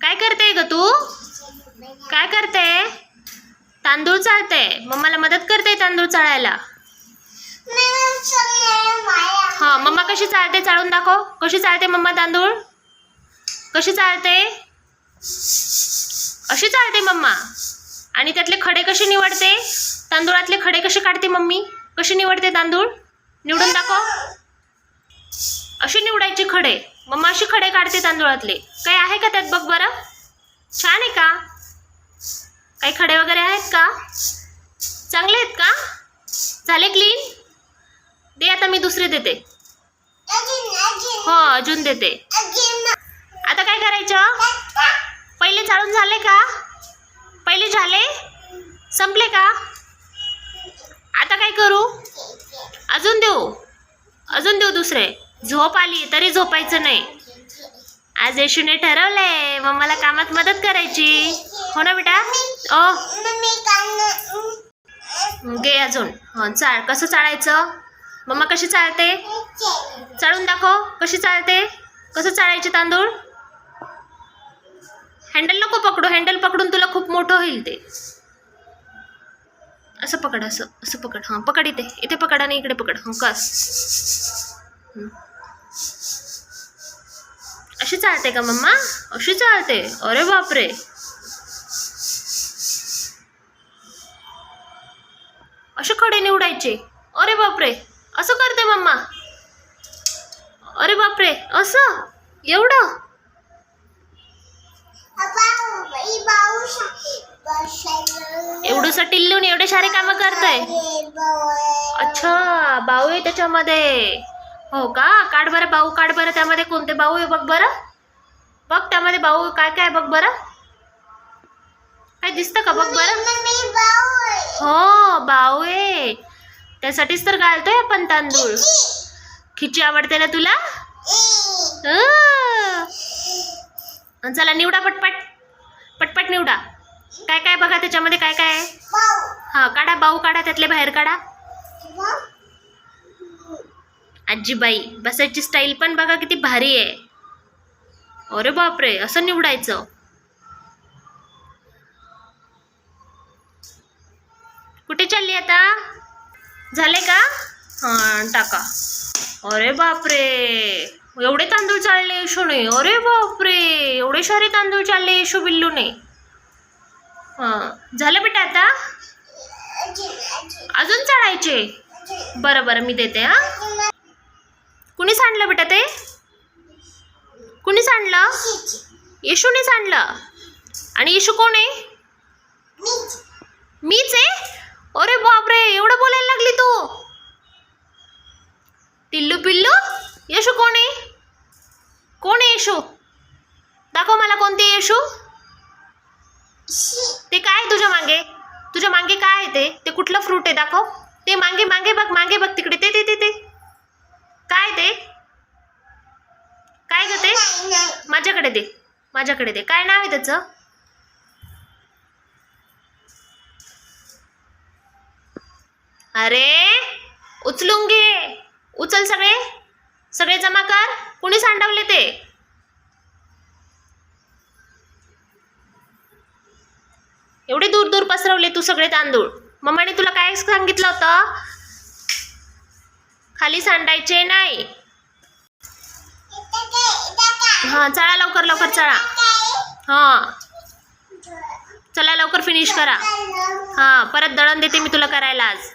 काय करते ग तू? काय करते? तांदूळ चालते मम्माला मदत करते तांदूळ चाळायला. हा मम्मा कशी चालते चाळून दाखव. कशी चालते मम्मा तांदूळ? कशी चालते अशी चालते मम्मा. आणि त्यातले खडे कसे निवडते? तांदूळातले खडे कसे काढते मम्मी? कशी निवडते तांदूळ? निवडून दाखव. अशी निवडायचे खडे. मम्मा अशी खडे काढते तांदूळातले. काही आहे का त्यात बघ बरं? छान आहे का? काही खडे वगैरे आहेत का? चांगले आहेत का? झाले क्लीन दे आता मी दुसरे देते. हो अजून देते. आता काय करायचं? पहिले चालून झाले का? पहिले झाले? संपले का? आता काय करू? अजून देऊ. अजून देऊ दुसरे. झोप आली तरी झोपायचं नाही. आज येशूने ठरवलंय मम्माला कामात मदत करायची. हो ना बेटा? ओ. घे अजून. हो चाळ कसं चाळायचं मम्मा कशी चालते? चाळून दाखव. कशी चालते? कसं चाळायचे तांदूळ? हँडल नको पकडू. हँडल पकडून तुला खूप मोठं होईल ते. असं पकड असं असं पकड. हां पकड इथे. इथे पकड आणि इकडे पकड. हां कस? हं. अशी चालते का मम्मा? अशी चालते. अरे बापरे. असे खडे निवडायचे. अरे बापरे. असं करते मम्मा. अरे बापरे. असं? एवढं? एवढंसं टिल्लून एवढे सारे कामं करताय? अच्छा बाऊ आहे त्याच्यामध्ये. हो का? काढ बरं बाऊ काढ बरं त्यामध्ये कोणते बाऊ आहे बघ बरं. बघ त्यामध्ये बाऊ काय काय बघ बरं. काय दिसतं का बघ बरं? हो बाऊ आहे. त्यासाठीच तर घालतोय आपण तांदूळ. खिची आवडते ना तुला? हं. चला निवडा पटपट. पटपट निवडा. काय काय बघा त्याच्यामध्ये काय काय आहे? हा काढा बाऊ काढा त्यातले बाहेर काढा. आजीबाई बसायची स्टाईल पण बघा किती भारी आहे. अरे बापरे असं निवडायचं. कुठे चालली आता? झाले का? हां टाका. अरे बापरे एवढे तांदूळ चालले येशूने. अरे बापरे एवढे सारे तांदूळ चालले येशू बिल्लूने. हां झालं बेटा आता? अजून चढायचे बरं बरं मी देते हां. सांडलं बेटा ते? कुणी सांडलं येशूने सांडलं आणि येशू कोण आहे? मीच आहे? अरे बापरे एवढं बोलायला लागली तू. टिल्लू पिल्लू येशू कोण आहे? कोण आहे येशू? दाखव मला कोणते येशू? ते काय आहे तुझ्या मागे? तुझ्या मागे काय आहे ते? ते कुठलं फ्रूट आहे? दाखव. ते मागे मागे बघ मागे बघ तिकडे. ते ते ते ते काय ते काय ग ते माझ्याकडे दे. माझ्याकडे दे. काय नाव आहे त्याचं? अरे उचलून घे. उचल सगळे. सगळे जमा कर. कुणी सांडवले ते? एवढे दूर दूर पसरवले तू सगळे तांदूळ. मम्माने तुला काय सांगितलं होतं? खाली सांडायचे नाही. हां चला लवकर लवकर चला. हां. चला लवकर फिनिश करा. हां परत दळण देते मी तुला करायला आज.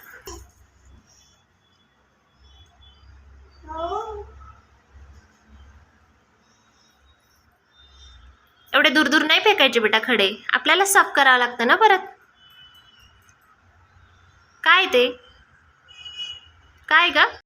एवढे दूर दूर नाही फेकायचे बेटा खडे. आपल्याला साफ करावं लागतं ना परत. काय ते? काय ग?